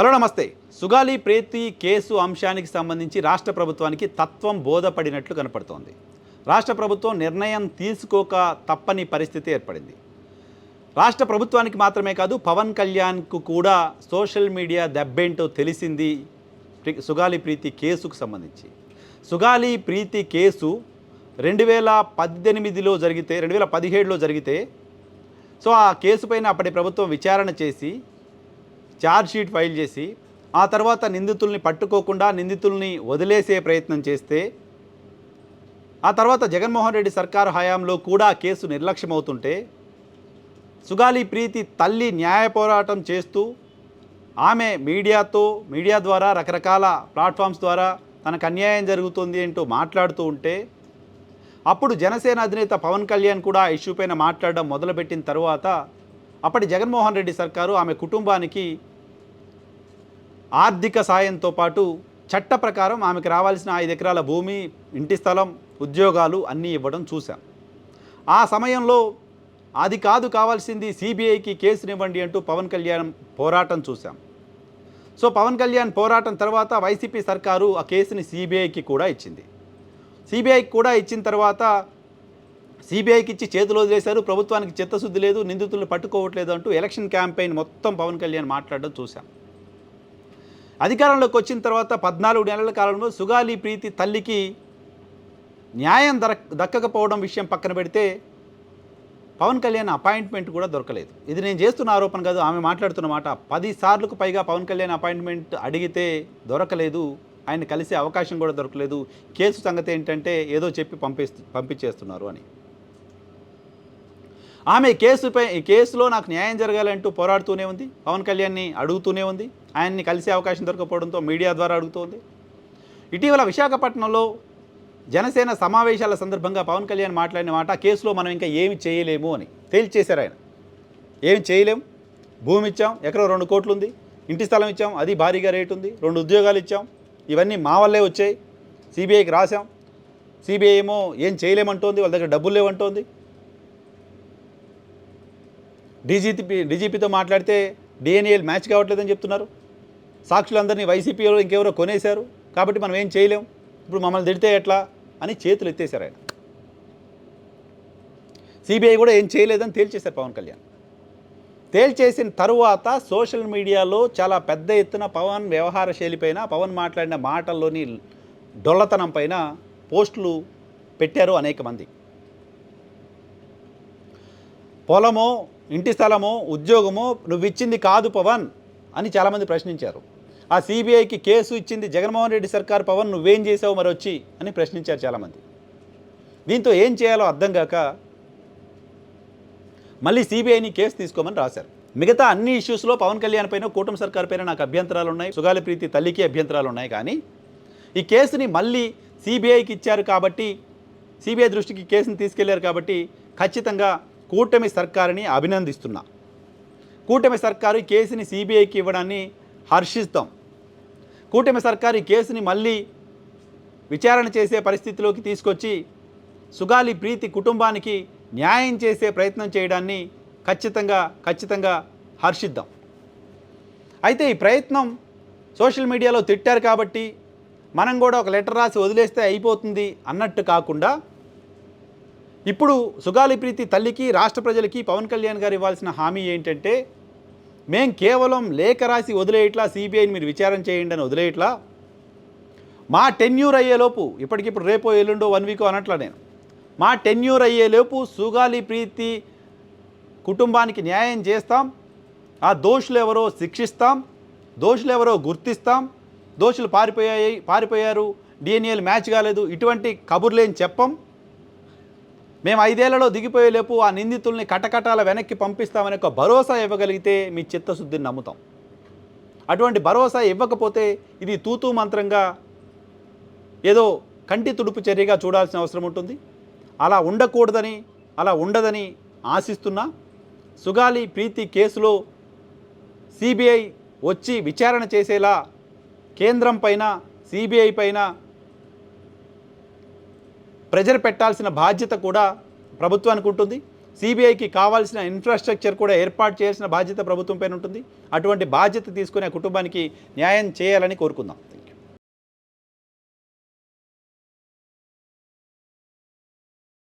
Hello నమస్తే. సుగాలి ప్రీతి case అంశానికి సంబంధించి రాష్ట్ర ప్రభుత్వానికి తత్వం బోధపడినట్లు కనపడుతోంది. రాష్ట్ర ప్రభుత్వం నిర్ణయం తీసుకోక తప్పని పరిస్థితి ఏర్పడింది. రాష్ట్ర ప్రభుత్వానికి మాత్రమే కాదు పవన్ కళ్యాణ్కు కూడా సోషల్ మీడియా దెబ్బేంటో తెలిసింది సుగాలి ప్రీతి కేసుకు సంబంధించి. సుగాలి ప్రీతి కేసు రెండు వేల పద్దెనిమిదిలో జరిగితే రెండు వేల పదిహేడులో జరిగితే సో ఆ కేసుపైన అప్పటి ప్రభుత్వం విచారణ చేసి ఛార్జ్షీట్ ఫైల్ చేసి ఆ తర్వాత నిందితుల్ని పట్టుకోకుండా నిందితుల్ని వదిలేసే ప్రయత్నం చేస్తే ఆ తర్వాత జగన్మోహన్ రెడ్డి సర్కారు హయాంలో కూడా కేసు నిర్లక్ష్యమవుతుంటే సుగాలి ప్రీతి తల్లి న్యాయ పోరాటం చేస్తూ ఆమె మీడియాతో మీడియా ద్వారా రకరకాల ప్లాట్ఫామ్స్ ద్వారా తనకు అన్యాయం జరుగుతుంది అంటూ మాట్లాడుతూ ఉంటే అప్పుడు జనసేన అధినేత పవన్ కళ్యాణ్ కూడా ఆ ఇష్యూ పైన మాట్లాడడం మొదలుపెట్టిన తర్వాత అప్పటి జగన్మోహన్ రెడ్డి సర్కారు ఆమె కుటుంబానికి ఆర్థిక సాయంతో పాటు చట్ట ప్రకారం ఆమెకు రావాల్సిన ఐదు ఎకరాల భూమి ఇంటి స్థలం ఉద్యోగాలు అన్నీ ఇవ్వడం చూశాం. ఆ సమయంలో అది కాదు కావాల్సింది సిబిఐకి కేసునివ్వండి అంటూ పవన్ కళ్యాణ్ పోరాటం చూశాం. సో పవన్ కళ్యాణ్ పోరాటం తర్వాత వైసీపీ సర్కారు ఆ కేసుని సిబిఐకి కూడా ఇచ్చింది. సిబిఐకి కూడా ఇచ్చిన తర్వాత సిబిఐకి ఇచ్చి చేతులు వదిలేశారు ప్రభుత్వానికి చిత్తశుద్ధి లేదు నిందితులను పట్టుకోవట్లేదు అంటూ ఎలక్షన్ క్యాంపెయిన్ మొత్తం పవన్ కళ్యాణ్ మాట్లాడడం చూశాం. అధికారంలోకి వచ్చిన తర్వాత పద్నాలుగు నెలల కాలంలో సుగాలి ప్రీతి తల్లికి న్యాయం దర దక్కకపోవడం విషయం పక్కన పెడితే పవన్ కళ్యాణ్ అపాయింట్మెంట్ కూడా దొరకలేదు. ఇది నేను చేస్తున్న ఆరోపణ కాదు ఆమె మాట్లాడుతున్న మాట. పది సార్లకు పైగా పవన్ కళ్యాణ్ అపాయింట్మెంట్ అడిగితే దొరకలేదు ఆయన కలిసే అవకాశం కూడా దొరకలేదు. కేసు సంగతి ఏంటంటే ఏదో చెప్పి పంపిస్తు పంపించేస్తున్నారు అని. ఆమె కేసుపై ఈ కేసులో నాకు న్యాయం జరగాలంటూ పోరాడుతూనే ఉంది పవన్ కళ్యాణ్ని అడుగుతూనే ఉంది. ఆయన్ని కలిసే అవకాశం దొరకపోవడంతో మీడియా ద్వారా అడుగుతోంది. ఇటీవల విశాఖపట్నంలో జనసేన సమావేశాల సందర్భంగా పవన్ కళ్యాణ్ మాట్లాడిన మాట కేసులో మనం ఇంకా ఏమి చేయలేము అని తేల్చేశారు ఆయన. ఏమి చేయలేం. భూమి ఇచ్చాం ఎకరో రెండు కోట్లు ఉంది ఇంటి స్థలం ఇచ్చాం అది భారీగా రేటు ఉంది రెండు ఉద్యోగాలు ఇచ్చాం. ఇవన్నీ మా వల్లే వచ్చాయి. సిబిఐకి రాశాం. సిబిఐ ఏమో ఏం చేయలేమంటోంది. వాళ్ళ దగ్గర డబ్బులు లేవంటోంది. డీజీపీ డీజీపీతో మాట్లాడితే డిఎన్ఏలు మ్యాచ్ కావట్లేదని చెప్తున్నారు. సాక్షులందరినీ వైసీపీలో ఇంకెవరో కొనేశారు. కాబట్టి మనం ఏం చేయలేం. ఇప్పుడు మమ్మల్ని తిడితే ఎట్లా? అని చేతులు ఎత్తేశారు ఆయన. సిబిఐ కూడా ఏం చేయలేదని తేల్చేశారు పవన్ కళ్యాణ్. తేల్చేసిన తరువాత సోషల్ మీడియాలో చాలా పెద్ద ఎత్తున పవన్ వ్యవహార శైలిపైన పవన్ మాట్లాడిన మాటల్లోని డొల్లతనం పైన పోస్టులు పెట్టారు అనేక మంది. పొలమో ఇంటి స్థలమో ఉద్యోగమో నువ్వు ఇచ్చింది కాదు పవన్. అని చాలామంది ప్రశ్నించారు. ఆ సిబిఐకి కేసు ఇచ్చింది జగన్మోహన్ రెడ్డి సర్కార్ పవన్ నువ్వేం చేసావు మరి వచ్చి అని ప్రశ్నించారు చాలామంది. దీంతో ఏం చేయాలో అర్థం కాక మళ్ళీ సిబిఐని కేసు తీసుకోమని రాశారు. మిగతా అన్ని ఇష్యూస్లో పవన్ కళ్యాణ్ పైన కూటమి సర్కార్ పైన నాకు అభ్యంతరాలు ఉన్నాయి. సుగాలి ప్రీతి తల్లికి అభ్యంతరాలు ఉన్నాయి కానీ ఈ కేసుని మళ్ళీ సిబిఐకి ఇచ్చారు కాబట్టి సిబిఐ దృష్టికి కేసుని తీసుకెళ్ళారు కాబట్టి ఖచ్చితంగా కూటమి సర్కారుని అభినందిస్తున్నా. కూటమి సర్కారు కేసుని సిబిఐకి ఇవ్వడాన్ని హర్షిస్తాం. కూటమి సర్కారు ఈ కేసుని మళ్ళీ విచారణ చేసే పరిస్థితిలోకి తీసుకొచ్చి సుగాలి ప్రీతి కుటుంబానికి న్యాయం చేసే ప్రయత్నం చేయడాన్ని ఖచ్చితంగా ఖచ్చితంగా హర్షిద్దాం. అయితే ఈ ప్రయత్నం సోషల్ మీడియాలో తిట్టారు కాబట్టి మనం కూడా ఒక లెటర్ రాసి వదిలేస్తే అయిపోతుంది అన్నట్టు కాకుండా ఇప్పుడు సుగాలి ప్రీతి తల్లికి రాష్ట్ర ప్రజలకి పవన్ కళ్యాణ్ గారు ఇవ్వాల్సిన హామీ ఏంటంటే మేం కేవలం లేఖ రాసి వదిలేయట్లా సిబిఐని మీరు విచారణ చేయండి అని వదిలేయట్లా? మా టెన్యూర్ అయ్యేలోపు ఇప్పటికిప్పుడు రేపో ఎల్లుండో వన్ వీక్ అనట్లా నేను. మా టెన్యూర్ అయ్యేలోపు సుగాలి ప్రీతి కుటుంబానికి న్యాయం చేస్తాం. ఆ దోషులు ఎవరో శిక్షిస్తాం. దోషులు ఎవరో గుర్తిస్తాం. దోషులు పారిపోయాయి పారిపోయారు. డిఎన్ఏలు మ్యాచ్ కాలేదు. ఇటువంటి కబుర్లేని చెప్పం. మేము ఐదేళ్ళలో దిగిపోయేలోపు ఆ నిందితుల్ని కటకటాల వెనక్కి పంపిస్తామనే ఒక భరోసా ఇవ్వగలిగితే మీ చిత్తశుద్ధిని నమ్ముతాం. అటువంటి భరోసా ఇవ్వకపోతే ఇది తూతూ మంత్రంగా ఏదో కంటి తుడుపు చర్యగా చూడాల్సిన అవసరం ఉంటుంది. అలా ఉండకూడదని అలా ఉండదని ఆశిస్తున్నా సుగాలి ప్రీతి కేసులో సిబిఐ వచ్చి విచారణ చేసేలా కేంద్రం పైన సిబిఐ పైన ప్రెజర్ పెట్టాల్సిన బాధ్యత కూడా ప్రభుత్వానికి ఉంటుంది. సిబిఐకి కావాల్సిన ఇన్ఫ్రాస్ట్రక్చర్ కూడా ఏర్పాటు చేయాల్సిన బాధ్యత ప్రభుత్వం పైన ఉంటుంది. అటువంటి బాధ్యత తీసుకుని ఆ కుటుంబానికి న్యాయం చేయాలని కోరుకుందాం.